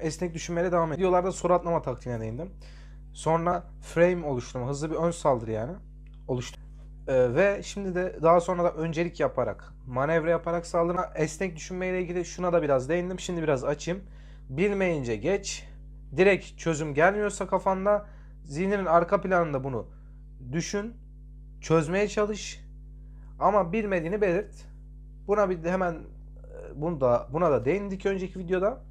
esnek düşünmeyle devam ediyor. Videolarda soru atlama taktiğine değindim. Sonra frame oluşturma, hızlı bir ön saldırı yani oluştu. Ee, ve şimdi de daha sonra da öncelik yaparak, manevra yaparak saldırma, esnek düşünmeyle ilgili şuna da biraz değindim. Şimdi biraz açayım. Bilmeyince geç. Direkt çözüm gelmiyorsa kafanda zihninin arka planında bunu düşün, çözmeye çalış. Ama bilmediğini belirt. Buna bir hemen e, bunu da buna da değindik önceki videoda.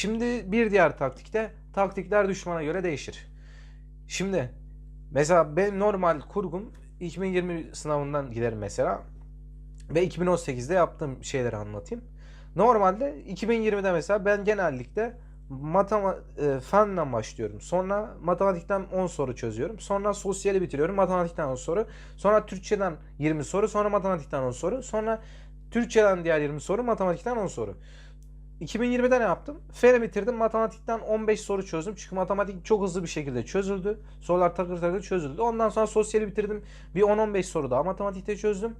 Şimdi bir diğer taktikte taktikler düşmana göre değişir. Şimdi mesela benim normal kurgum 2020 sınavından giderim mesela ve 2018'de yaptığım şeyleri anlatayım. Normalde 2020'de mesela ben genellikle matema e, fenden başlıyorum. Sonra matematikten 10 soru çözüyorum. Sonra sosyali bitiriyorum. Matematikten 10 soru. Sonra Türkçeden 20 soru. Sonra matematikten 10 soru. Sonra Türkçeden diğer 20 soru. Matematikten 10 soru. 2020'de ne yaptım? Feni bitirdim. Matematikten 15 soru çözdüm. Çünkü matematik çok hızlı bir şekilde çözüldü. Sorular takır takır çözüldü. Ondan sonra sosyali bitirdim. Bir 10-15 soru daha matematikte çözdüm.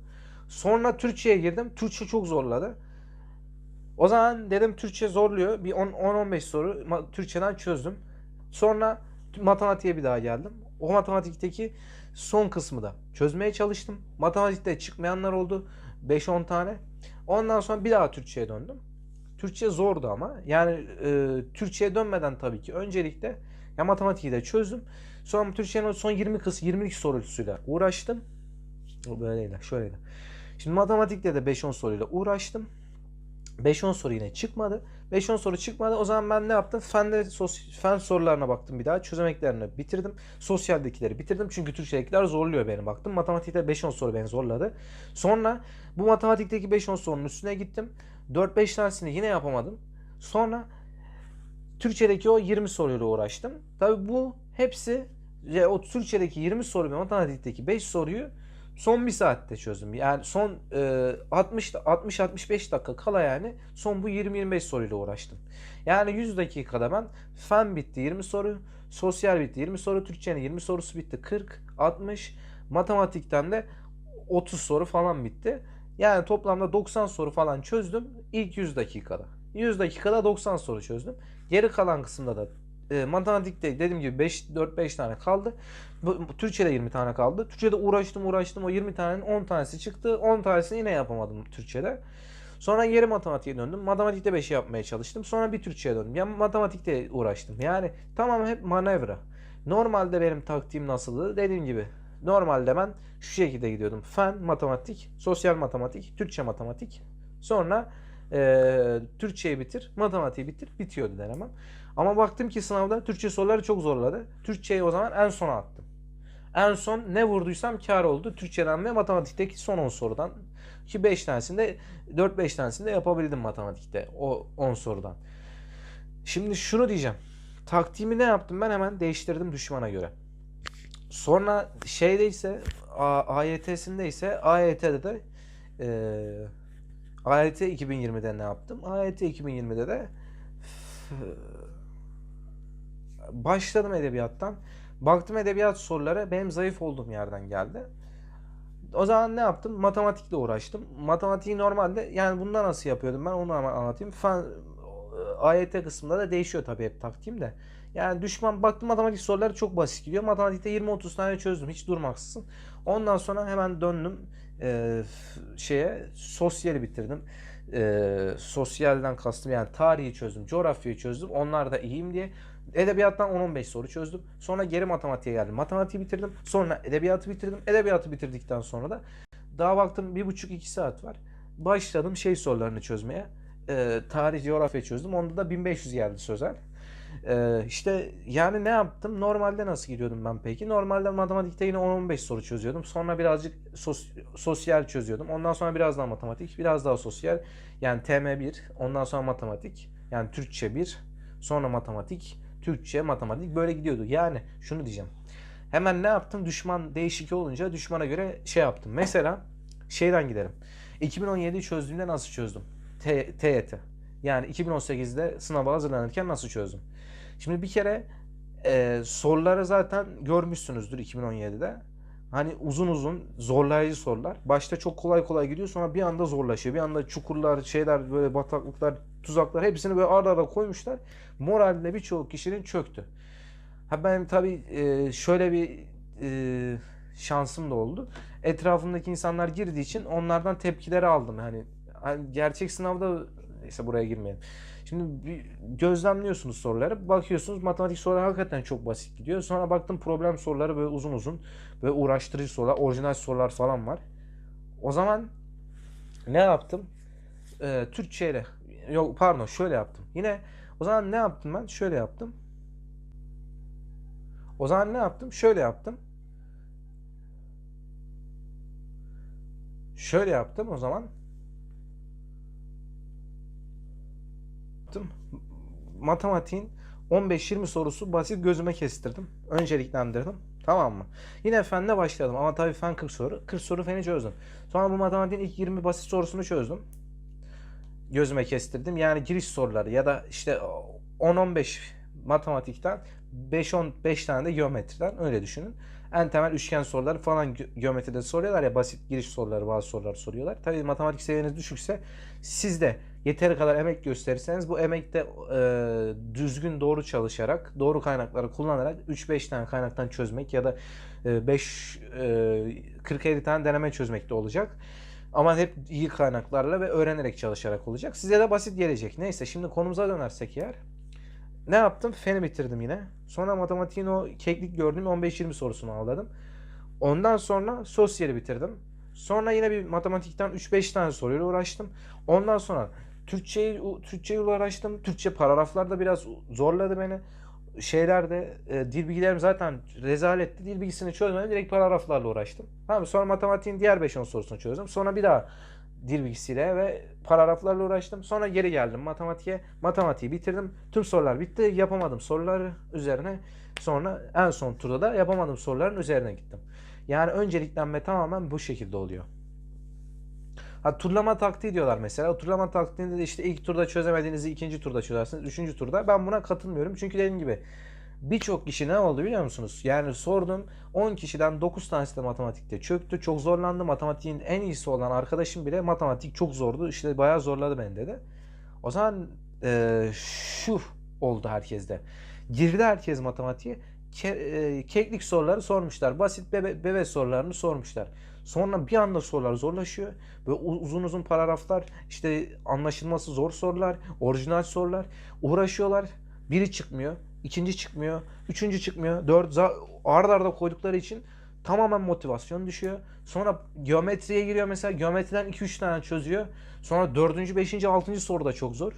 Sonra Türkçe'ye girdim. Türkçe çok zorladı. O zaman dedim Türkçe zorluyor. Bir 10-15 soru Türkçeden çözdüm. Sonra matematiğe bir daha geldim. O matematikteki son kısmı da çözmeye çalıştım. Matematikte çıkmayanlar oldu. 5-10 tane. Ondan sonra bir daha Türkçe'ye döndüm. Türkçe zordu ama. Yani e, Türkçe'ye dönmeden tabii ki öncelikle ya matematiği de çözdüm. Sonra Türkçenin son 20 kısmı 22 sorusuyla uğraştım. O böyleydi, şöyleydi. Şimdi matematikte de 5-10 soruyla uğraştım. 5-10 soru yine çıkmadı. 5-10 soru çıkmadı. O zaman ben ne yaptım? Fende sos- fen sorularına baktım bir daha. Çözemeklerini bitirdim. Sosyaldekileri bitirdim. Çünkü Türkçedekiler zorluyor beni baktım. Matematikte 5-10 soru beni zorladı. Sonra bu matematikteki 5-10 sorunun üstüne gittim. 4-5 tanesini yine yapamadım. Sonra Türkçedeki o 20 soruyla uğraştım. Tabi bu hepsi o Türkçedeki 20 soru ve matematikteki 5 soruyu son bir saatte çözdüm. Yani son e, 60 60 65 dakika kala yani son bu 20 25 soruyla uğraştım. Yani 100 dakikada ben fen bitti 20 soru, sosyal bitti 20 soru, Türkçenin 20 sorusu bitti 40 60, matematikten de 30 soru falan bitti. Yani toplamda 90 soru falan çözdüm ilk 100 dakikada. 100 dakikada 90 soru çözdüm. Geri kalan kısımda da e, matematikte dediğim gibi 5 4 5 tane kaldı. Bu, Türkçede 20 tane kaldı. Türkçede uğraştım uğraştım o 20 tanenin 10 tanesi çıktı. 10 tanesini yine yapamadım Türkçede. Sonra geri matematiğe döndüm. Matematikte 5 yapmaya çalıştım. Sonra bir Türkçe'ye döndüm. Yani matematikte uğraştım. Yani tamam hep manevra. Normalde benim taktiğim nasıldı? Dediğim gibi normalde ben şu şekilde gidiyordum. Fen, matematik, sosyal matematik, Türkçe matematik. Sonra e, Türkçeyi bitir, matematiği bitir, bitiyordu denemem. Ama baktım ki sınavda Türkçe soruları çok zorladı. Türkçeyi o zaman en sona attım. En son ne vurduysam kar oldu. Türkçeden ve matematikteki son 10 sorudan. Ki 5 tanesinde 4-5 tanesinde yapabildim matematikte o 10 sorudan. Şimdi şunu diyeceğim. Taktiğimi ne yaptım? Ben hemen değiştirdim düşmana göre. Sonra şeydeyse A- AYT'sinde ise AYT'de de eee AYT 2020'de ne yaptım? AYT 2020'de de başladım edebiyattan. Baktım edebiyat soruları benim zayıf olduğum yerden geldi. O zaman ne yaptım? Matematikle uğraştım. Matematiği normalde yani bunda nasıl yapıyordum ben onu hemen anlatayım. Fen, AYT kısmında da değişiyor tabii hep taktiğim de. Yani düşman baktım matematik soruları çok basit gidiyor. Matematikte 20-30 tane çözdüm hiç durmaksızın. Ondan sonra hemen döndüm e, şeye sosyali bitirdim. E, sosyalden kastım yani tarihi çözdüm, coğrafyayı çözdüm. Onlar da iyiyim diye. Edebiyattan 10-15 soru çözdüm. Sonra geri matematiğe geldim. Matematiği bitirdim. Sonra edebiyatı bitirdim. Edebiyatı bitirdikten sonra da daha baktım bir buçuk iki saat var. Başladım şey sorularını çözmeye. E, tarih, coğrafya çözdüm. Onda da 1500 geldi sözel. Ee, işte yani ne yaptım? Normalde nasıl gidiyordum ben peki? Normalde matematikte yine 10-15 soru çözüyordum. Sonra birazcık sos- sosyal çözüyordum. Ondan sonra biraz daha matematik, biraz daha sosyal. Yani TM1, ondan sonra matematik. Yani Türkçe 1, sonra matematik, Türkçe, matematik böyle gidiyordu. Yani şunu diyeceğim. Hemen ne yaptım? Düşman değişik olunca düşmana göre şey yaptım. Mesela şeyden giderim. 2017'yi çözdüğümde nasıl çözdüm? T- TYT. Yani 2018'de sınava hazırlanırken nasıl çözdüm? Şimdi bir kere e, soruları zaten görmüşsünüzdür 2017'de. Hani uzun uzun zorlayıcı sorular. Başta çok kolay kolay gidiyor sonra bir anda zorlaşıyor. Bir anda çukurlar, şeyler böyle bataklıklar, tuzaklar hepsini böyle arda arda koymuşlar. Moralde birçok kişinin çöktü. Ha ben tabii e, şöyle bir e, şansım da oldu. Etrafımdaki insanlar girdiği için onlardan tepkileri aldım. Hani, hani gerçek sınavda neyse buraya girmeyelim. Şimdi gözlemliyorsunuz soruları. Bakıyorsunuz matematik soruları hakikaten çok basit gidiyor. Sonra baktım problem soruları böyle uzun uzun böyle uğraştırıcı sorular, orijinal sorular falan var. O zaman ne yaptım? Ee, Türkçeyle yok pardon şöyle yaptım. Yine o zaman ne yaptım ben? Şöyle yaptım. O zaman ne yaptım? Şöyle yaptım. Şöyle yaptım o zaman. Yaptım. Matematiğin 15-20 sorusu basit gözüme kestirdim. Önceliklendirdim. Tamam mı? Yine fenle başladım ama tabii fen 40 soru. 40 soru feni çözdüm. Sonra bu matematiğin ilk 20 basit sorusunu çözdüm. Gözüme kestirdim. Yani giriş soruları ya da işte 10-15 matematikten 5-15 tane de geometriden öyle düşünün. En temel üçgen soruları falan ge- geometride soruyorlar ya basit giriş soruları bazı sorular soruyorlar. Tabii matematik seviyeniz düşükse siz de yeteri kadar emek gösterirseniz bu emekte e, düzgün doğru çalışarak doğru kaynakları kullanarak 3-5 tane kaynaktan çözmek ya da e, 5 e, 40-50 tane deneme çözmek de olacak. Ama hep iyi kaynaklarla ve öğrenerek çalışarak olacak. Size de basit gelecek. Neyse şimdi konumuza dönersek eğer. Ne yaptım? Feni bitirdim yine. Sonra matematiğin o keklik gördüğüm 15-20 sorusunu aldım. Ondan sonra sosyali bitirdim. Sonra yine bir matematikten 3-5 tane soruyla uğraştım. Ondan sonra Türkçeyi Türkçeyi uğraştım. Türkçe paragraflarda biraz zorladı beni. Şeylerde e, dil bilgilerim zaten rezaletti. Dil bilgisini çözmedim. Direkt paragraflarla uğraştım. Tamam? Sonra matematiğin diğer 5-10 sorusunu çözdüm. Sonra bir daha dil bilgisiyle ve paragraflarla uğraştım. Sonra geri geldim matematiğe. Matematiği bitirdim. Tüm sorular bitti. Yapamadım soruları üzerine. Sonra en son turda da yapamadım soruların üzerine gittim. Yani önceliklenme tamamen bu şekilde oluyor. Ha, turlama taktiği diyorlar mesela. Turlama taktiğinde de işte ilk turda çözemediğinizi ikinci turda çözersiniz. Üçüncü turda. Ben buna katılmıyorum. Çünkü dediğim gibi birçok kişi ne oldu biliyor musunuz? Yani sordum 10 kişiden 9 tanesi de matematikte çöktü. Çok zorlandı. Matematiğin en iyisi olan arkadaşım bile matematik çok zordu. İşte bayağı zorladı beni dedi. O zaman e, şu oldu herkeste. Girdi herkes matematiğe. Ke, e, keklik soruları sormuşlar. Basit bebe, bebe sorularını sormuşlar. Sonra bir anda sorular zorlaşıyor. Ve uzun uzun paragraflar, işte anlaşılması zor sorular, orijinal sorular. Uğraşıyorlar. Biri çıkmıyor, ikinci çıkmıyor, üçüncü çıkmıyor. Dört arda arda koydukları için tamamen motivasyon düşüyor. Sonra geometriye giriyor mesela. Geometriden 2-3 tane çözüyor. Sonra dördüncü, beşinci, altıncı soru da çok zor.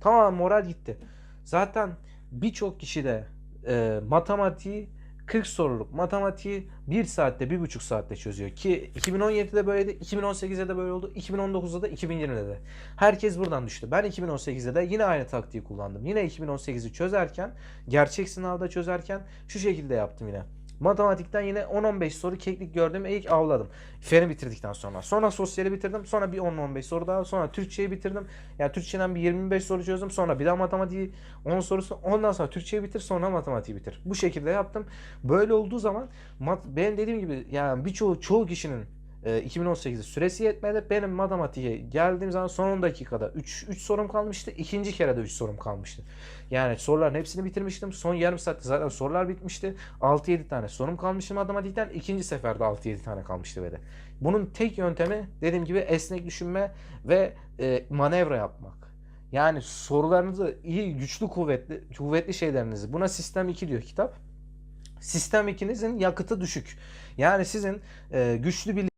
Tamamen moral gitti. Zaten birçok kişi de e, matematiği 40 soruluk matematiği 1 saatte 1,5 saatte çözüyor. Ki 2017'de böyleydi, 2018'de de böyle oldu, 2019'da da 2020'de de. Herkes buradan düştü. Ben 2018'de de yine aynı taktiği kullandım. Yine 2018'i çözerken, gerçek sınavda çözerken şu şekilde yaptım yine. Matematikten yine 10-15 soru keklik gördüm ilk avladım. Feni bitirdikten sonra. Sonra sosyali bitirdim. Sonra bir 10-15 soru daha. Sonra Türkçeyi bitirdim. Yani Türkçeden bir 25 soru çözdüm. Sonra bir daha matematiği 10 sorusu. Ondan sonra Türkçeyi bitir. Sonra matematiği bitir. Bu şekilde yaptım. Böyle olduğu zaman benim dediğim gibi yani birçoğu çoğu kişinin 2018'de süresi yetmedi. Benim matematiğe geldiğim zaman son 10 dakikada 3 3 sorum kalmıştı. İkinci kere de 3 sorum kalmıştı. Yani soruların hepsini bitirmiştim. Son yarım saatte zaten sorular bitmişti. 6-7 tane sorum kalmıştı matematikten. İkinci seferde 6-7 tane kalmıştı ve. Bunun tek yöntemi dediğim gibi esnek düşünme ve e, manevra yapmak. Yani sorularınızı iyi, güçlü, kuvvetli, kuvvetli şeylerinizi. Buna sistem 2 diyor kitap. Sistem 2'nizin yakıtı düşük. Yani sizin e, güçlü bir